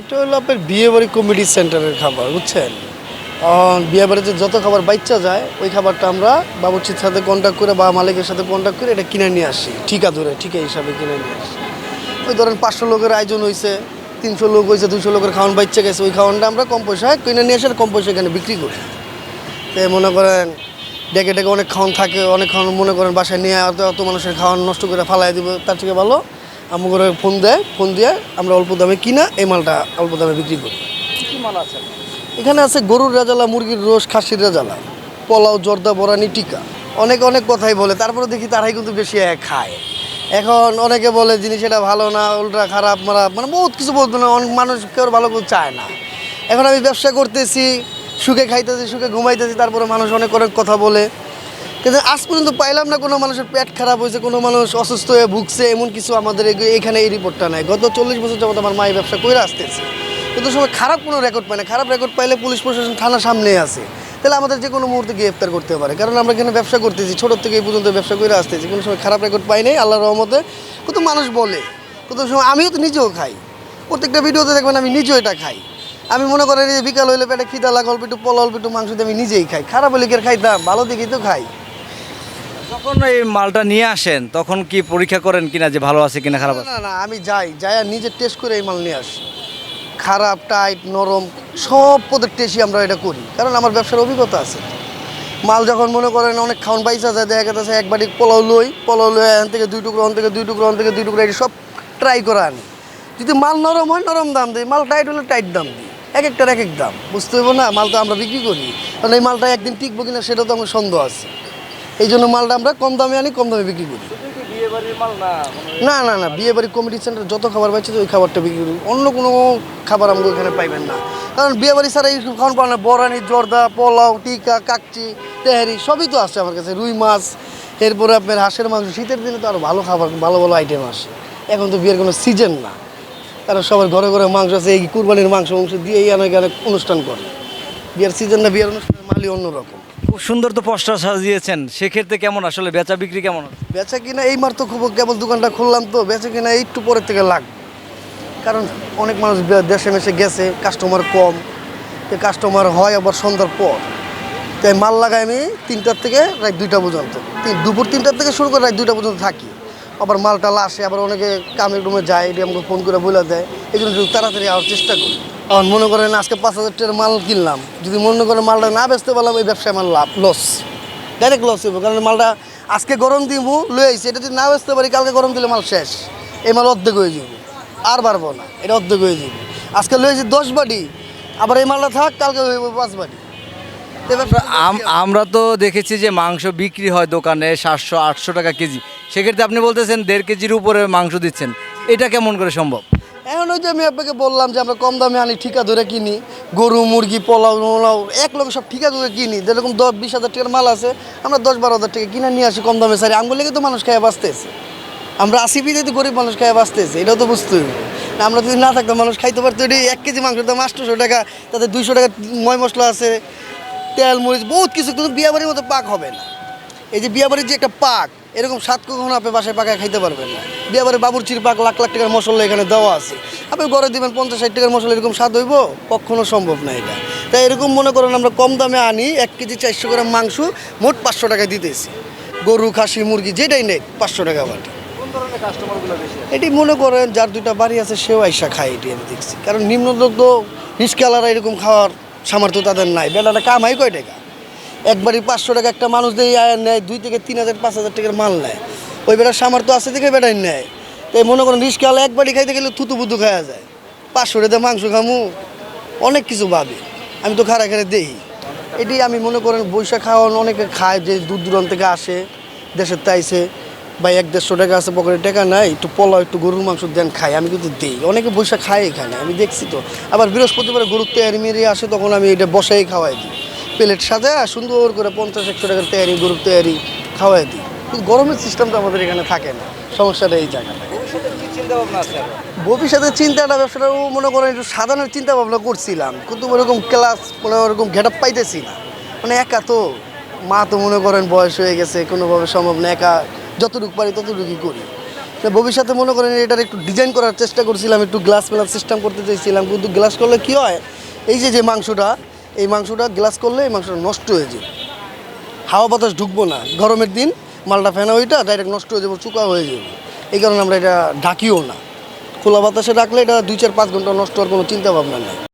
এটা হলো আপনার বিয়ে বাড়ি কমিটি সেন্টারের খাবার, বুঝছেন? বিয়ে বাড়িতে যত খাবার বাচ্চা যায়, ওই খাবারটা আমরা বাবুর্চির সাথে কন্ট্যাক্ট করে বা মালিকের সাথে কন্ট্যাক্ট করে এটা কিনে নিয়ে আসি। ঠিকা ধরে, ঠিকা হিসাবে কিনে নিয়ে আসি। ওই ধরেন পাঁচশো লোকের আয়োজন হয়েছে তিনশো লোক হয়েছে দুশো লোকের খাওয়ান বাচ্চা গেছে, ওই খাওয়ানটা আমরা কম পয়সায় কিনে নিয়ে এসে কম পয়সা এখানে বিক্রি করি। তো মনে করেন, ডেকে ডেকে অনেক খাওয়ান থাকে, অনেক খাওয়ান মনে করেন বাসায় নিয়ে অত অত মানুষের খাওয়ান নষ্ট করে ফালাই দিব, তার থেকে ভালো। আমি করে ফোন দেয় ফোন দিয়ে আমরা অল্প দামে কিনা এই মালটা অল্প দামে বিক্রি করি। কি মাল আছে? এখানে আছে গরুর রাজালা মুরগির রোস খাসির রাজালা পোলাও জর্দা বরানি টিকা। অনেক অনেক কথাই বলে তারপরে দেখি তারাই কিন্তু বেশি খায়। এখন অনেকে বলে জিনিস এটা ভালো না উল্টা খারাপ মারা মানে বহুত কিছু বলতো না অনেক মানুষ কেউ ভালো করে চায় না। এখন আমি ব্যবসা করতেছি সুখে খাইতেছি সুখে ঘুমাইতেছি তারপরে মানুষ অনেক অনেক কথা বলে। কিন্তু আজ পর্যন্ত পাইলাম না কোনো মানুষের পেট খারাপ হয়েছে, কোনো মানুষ অসুস্থ হয়ে ভুগছে, এমন কিছু আমাদের এখানে এই রিপোর্টটা নাই। গত চল্লিশ বছর যাবত আমার মায়ের ব্যবসা করে আসতেছে। কিন্তু সময় খারাপ কোনো রেকর্ড পায় না। খারাপ রেকর্ড পাইলে পুলিশ প্রশাসন থানা সামনেই আছে। তাহলে আমাদের যে কোনো মুহূর্তে গ্রেফতার করতে পারে। কারণ আমরা এখানে ব্যবসা করতেছি ছোটোর থেকে এই পর্যন্ত ব্যবসা করে আসতেছি। কোনো সময় খারাপ রেকর্ড পাই নাই আল্লাহ রহমতে। কত মানুষ বলে কিন্তু সময় আমিও তো নিজেও খাই। প্রত্যেকটা ভিডিওতে দেখবেন আমি নিজেও এটা খাই। আমি মনে করি যে বিকাল হইলে পেটে খিদা লাগা, অল্প একটু পোলা, অল্প একটু মাংস দিয়ে আমি নিজেই খাই। খারাপ হলে খাইতাম? ভালো দিকেই তো খাই। যখন এই মালটা নিয়ে আসেন তখন কি পরীক্ষা করেন কিনা যে ভালো আছে কিনা খারাপ আছে? না না আমি যাই যাই আর নিজে টেস্ট করে এই মাল নিয়ে আসি। খারাপ টাইট নরম সব পদের টেস্টই আমরা এটা করি। কারণ আমার ব্যবসার অভিজ্ঞতা আছে। মাল যখন মনে করেন অনেক খাওয়ান বাইসা যায় দেখা গেছে এক বাটি পোলাও লই পোলাও লই এখান থেকে দুই টুকরো ওখান থেকে দুই টুকরো ওখান থেকে দুই টুকরো এটা সব ট্রাই করে আনি। যদি মাল নরম হয় নরম দাম দিই। মাল টাইট হলে টাইট দাম দিই। এক একটার এক এক দাম। বুঝতে হবে না মাল তো আমরা বিক্রি করি। কারণ এই মালটা একদিন টিকবো কিনা সেটা তো আমার সন্দেহ আছে। এই জন্য মালটা আমরা কম দামে আনি কম দামে বিক্রি করি। মাল না? না না না বিয়ে বাড়ি কমিটি সেন্টার যত খাবার পাইছে ওই খাবারটা বিক্রি করি। অন্য কোনো খাবার আমাকে এখানে পাইবেন না। কারণ বিয়ে বাড়ি ছাড়া এইসব খাওয়ান পাওয়া না। বরানি জর্দা পোলাও টিকা কাকচি তেহারি সবই তো আছে আমার কাছে। রুই মাছ এরপরে আপনার হাঁসের মাংস। শীতের দিনে তো আরও ভালো খাবার ভালো ভালো আইটেম আসে। এখন তো বিয়ের কোনো সিজন না। কারণ সবার ঘরে ঘরে মাংস আছে এই কুরবানির মাংস মাংস দিয়েই অনেক অনেক অনুষ্ঠান করে। বিয়ের সিজন না বিয়ের অনুষ্ঠানের মালই অন্যরকম। খুব সুন্দর তো পোস্টার সাজিয়েছেন, সেক্ষেত্রে কেমন আসলে? বেচা বিক্রি কেমন? বেচা কিনা এই তো খুব কেবল দোকানটা খুললাম তো, বেচা কিনা একটু পরের থেকে লাগবে কারণ অনেক মানুষ দেশে মেশে গেছে কাস্টমার কম, তো কাস্টমার হয় আবার সন্ধ্যার পর। তাই মাল লাগাই আমি তিনটার থেকে রাত দুইটা পর্যন্ত। দুপুর তিনটার থেকে শুরু করে রাত দুইটা পর্যন্ত থাকি। আবার মালটা আসে, আবার অনেকে কামে রুমে যায়, এটা আমাকে ফোন করে বলে দেয়, এই জন্য তাড়াতাড়ি আসার চেষ্টা করি। আর মনে করেন আজকে পাঁচ হাজার টাকার মাল কিনলাম। যদি মনে করেন মালটা না বেচতে পারলাম এই ব্যবসায় আমার লাভ লস ডাইরেক্ট লস হইব কারণ মালটা আজকে গরম দিব লয়ে আইছি। এটা যদি না বেচতে পারি কালকে গরম দিলে মাল শেষ। এই মাল অর্ধেক হয়ে যাব আর পারব না এটা অর্ধেক হয়ে যাবে আজকে লয়েছি দশ বাটি আবার এই মালটা থাক কালকে হইব পাঁচ বাটি। আমরা তো দেখেছি যে মাংস বিক্রি হয় দোকানে সাতশো আটশো টাকা কেজি। সেক্ষেত্রে আপনি বলতেছেন দেড় কেজির উপরে মাংস দিচ্ছেন। এটা কেমন করে সম্ভব? এখন ওই যে আমি আপনাকে বললাম যে আমরা কম দামে আনি, ঠিকা ধরে কিনি, গরু, মুরগি, পোলাও, মোলাও, এক লোক সব ঠিকা ধরে কিনি, যেরকম দশ, বিশ হাজার টাকার মাল আছে, আমরা দশ, বারো হাজার টাকা কিনে নিয়ে আসি কম দামে সারি। আঙ্গুলিকে তো মানুষ খায় বাঁচতেছে। আমরা আসি বিদে তো গরিব মানুষ খায় বাঁচতেছে, এটাও তো বুঝতে হবে। আমরা যদি না থাকতাম, মানুষ খাইতে পারতো, এটি এক কেজি মাংসের দাম আটশোশো টাকা, তাতে দুইশো টাকা ময় মশলা আছে, তেল, মরিচ, বহুত কিছু, কিন্তু বিয়াবাড়ির মতো পাক হবে না। এই যে বিয়াবাড়ির যে একটা পাক এরকম সাত কখনো আপনি বাসায় পাকায় খাইতে পারবেন না। বিয়াবাড়ির বাবুরচির পাক লাখ লাখ টাকার মশলা এখানে দেওয়া আছে। আপনি ঘরে দিবেন পঞ্চাশ ষাট টাকার মশলা এরকম স্বাদ হইব? কখনো সম্ভব না এটা। তাই এরকম মনে করেন আমরা কম দামে আনি এক কেজি চারশো গ্রাম মাংস মোট পাঁচশো টাকা দিতেছি। গরু খাসি মুরগি যেটাই নেই পাঁচশো টাকা বাটি। এটি মনে করেন যার দুইটা বাড়ি আছে সেও আইসা খায় এটি আমি দেখছি। কারণ নিম্নদগ্ধ রিস্কালারা এরকম খাওয়ার সামর্থ্য তাদের নাই। বেলাটা কামাই কয় টাকা? একবারই পাঁচশো টাকা একটা মানুষ দিয়ে আয় নেয়, দুই থেকে তিন হাজার, পাঁচ হাজার টাকার মাল নেয়। ওই বেটার সামর্থ্য আছে দেখে বেটাই নেয়। তাই মনে করেন রিস্কালা একবারই খাইতে গেলে থুতু বুতু খাওয়া যায়। পাঁচশো টাকা মাংস খামু, অনেক কিছু ভাবি। আমি তো খারা খারা দেখি এটি আমি মনে করেন, বৈশাখ খাওয়ান অনেকে খায় যে দূর দূরান্ত থেকে আসে দেশের তাইছে। বা এক দেড়শো টাকা আছে পকেটে, টাকা নাই, একটু পোলাও, একটু গরুর মাংস দেন খাই, আমি কিন্তু দেই। অনেকে বৈশাখ খায় এখানে, আমি দেখছি তো। আবার বৃহস্পতিবার গরুর তেয়ারি মেরে আসে, তখন আমি এটা বসাই খাওয়াই দিই। প্লেট সাজা সুন্দর করে পঞ্চাশ একশো টাকার তেয়ারি গরুর তেয়ারি খাওয়াই দিই। কিন্তু গরমের সিস্টেমটা আমাদের এখানে থাকে না। সমস্যাটা এই জায়গাটা ভবিষ্যতের চিন্তাটা ব্যবসাটাও মনে করেন একটু সাধারণ চিন্তা ভাবনা করছিলাম। কিন্তু ওরকম ক্লাস মানে ওরকম ঘেট পাইতেছি না। মানে একা তো মা তো মনে করেন বয়স হয়ে গেছে কোনোভাবে সম্ভব না একা যতটুকু পারি ততটুকুই করি। ভবিষ্যতে মনে করেন এটার একটু ডিজাইন করার চেষ্টা করছিলাম একটু গ্লাস মেলার সিস্টেম করতে চাইছিলাম কিন্তু গ্লাস করলে কী হয়? এই যে যে মাংসটা এই মাংসটা গ্লাস করলে এই মাংসটা নষ্ট হয়ে যায়। হাওয়া বাতাস ঢুকবো না। গরমের দিন মালটা ফেনা ওইটা ডাইরেক্ট নষ্ট হয়ে যাব চুকা হয়ে যাবে। এই কারণে আমরা এটা ঢাকিও না। খোলা বাতাসে রাখলে এটা দুই চার পাঁচ ঘণ্টা নষ্ট হওয়ার কোনো চিন্তা ভাবনা নেই।